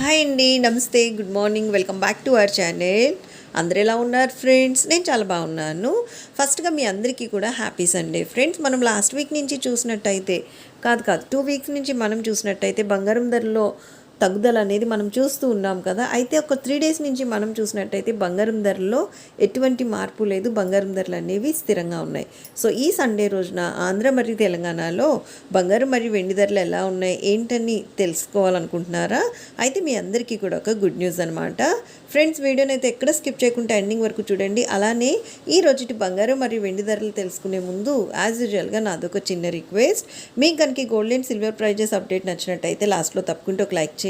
Hi అండి నమస్తే good morning welcome back to our channel. అందరు ఎలా ఉన్నారు ఫ్రెండ్స్? నేను చాలా బాగున్నాను. ఫస్ట్గా మీ అందరికీ కూడా హ్యాపీ సండే. ఫ్రెండ్స్ మనం లాస్ట్ వీక్ నుంచి చూసినట్టయితే కాదు కాదు టూ వీక్స్ నుంచి మనం చూసినట్టయితే బంగారం ధరలో తగ్గుదల అనేది మనం చూస్తూ ఉన్నాం కదా. అయితే ఒక త్రీ డేస్ నుంచి మనం చూసినట్టయితే బంగారం ధరలో ఎటువంటి మార్పు లేదు. బంగారం ధరలు అనేవి స్థిరంగా ఉన్నాయి. సో ఈ సండే రోజున ఆంధ్ర మరియు తెలంగాణలో బంగారం మరియు వెండి ధరలు ఎలా ఉన్నాయి ఏంటని తెలుసుకోవాలనుకుంటున్నారా? అయితే మీ అందరికీ కూడా ఒక గుడ్ న్యూస్ అనమాట ఫ్రెండ్స్ వీడియోని అయితే ఎక్కడ స్కిప్ చేయకుండా ఎండింగ్ వరకు చూడండి. అలానే ఈ రోజుటి బంగారం మరియు వెండి ధరలు తెలుసుకునే ముందు యాజ్ యూజువల్గా నాదొక చిన్న రిక్వెస్ట్ మీకు కనుక gold and silver prizes update నచ్చినట్టయితే లాస్ట్లో తప్పకుండా ఒక లైక్ చేయండి.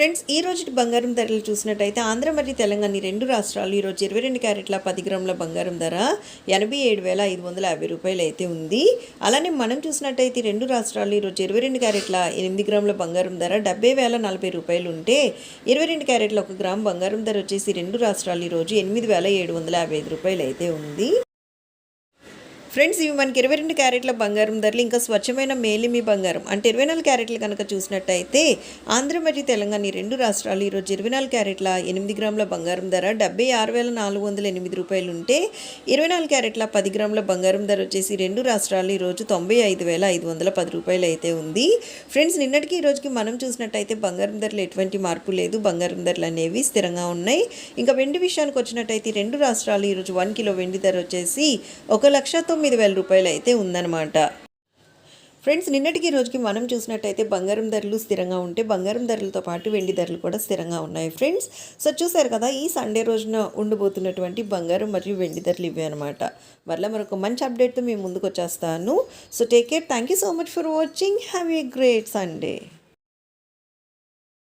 ఫ్రెండ్స్ ఈ రోజు బంగారం ధరలు చూసినట్టయితే ఆంధ్ర మరియు తెలంగాణ ఈ రెండు రాష్ట్రాలు ఈరోజు ఇరవై రెండు క్యారెట్ల పది గ్రాముల బంగారం ధర ఎనభై ఏడు వేల ఐదు వందల యాభై రూపాయలు అయితే ఉంది. అలానే మనం చూసినట్టయితే రెండు రాష్ట్రాలు ఈరోజు ఇరవై రెండు క్యారెట్ల ఎనిమిది గ్రాముల బంగారం ధర డెబ్బై వేల నలభై రూపాయలు ఉంటే ఇరవై రెండు క్యారెట్ల ఒక గ్రామ్ బంగారం ధర వచ్చేసి రెండు రాష్ట్రాలు ఈరోజు ఎనిమిది వేల ఏడు వందల యాభై ఐదు రూపాయలు అయితే ఉంది. ఫ్రెండ్స్ ఇవి మనకి ఇరవై రెండు క్యారెట్ల బంగారం ధరలు ఇంకా స్వచ్ఛమైన మేలిమి బంగారం. అంటే ఇరవై నాలుగు క్యారెట్లు కనుక చూసినట్టయితే ఆంధ్ర మరియు తెలంగాణ ఈ రెండు రాష్ట్రాలు ఈరోజు ఇరవై నాలుగు క్యారెట్ల ఎనిమిది గ్రాముల బంగారం ధర డెబ్బై ఆరు వేల నాలుగు వందల ఎనిమిది రూపాయలు ఉంటే ఇరవై నాలుగు క్యారెట్ల పది గ్రాముల బంగారం ధర వచ్చేసి రెండు రాష్ట్రాలు ఈరోజు తొంభై ఐదు వేల ఐదు వందల పది రూపాయలు అయితే ఉంది. ఫ్రెండ్స్ నిన్నటికి ఈ రోజుకి మనం చూసినట్టయితే బంగారం ధరలు ఎటువంటి మార్పు లేదు. బంగారం ధరలు అనేవి స్థిరంగా ఉన్నాయి. ఇంకా వెండి విషయానికి వచ్చినట్టయితే రెండు రాష్ట్రాలు ఈరోజు వన్ కిలో వెండి ధర వచ్చేసి ఒక లక్ష తొమ్మిది వేల రూపాయలు అయితే ఉందన్నమాట. ఫ్రెండ్స్ నిన్నటికి రోజుకి మనం చూసినట్టయితే బంగారం ధరలు స్థిరంగా ఉంటే బంగారం ధరలతో పాటు వెండి ధరలు కూడా స్థిరంగా ఉన్నాయి ఫ్రెండ్స్ సో చూసారు కదా ఈ సండే రోజున ఉండబోతున్నటువంటి బంగారం మరియు వెండి ధరలు ఇవే అనమాట మరలా మరొక మంచి అప్డేట్తో మేము ముందుకు వచ్చేస్తాను. So take care thank you so much for watching have a great Sunday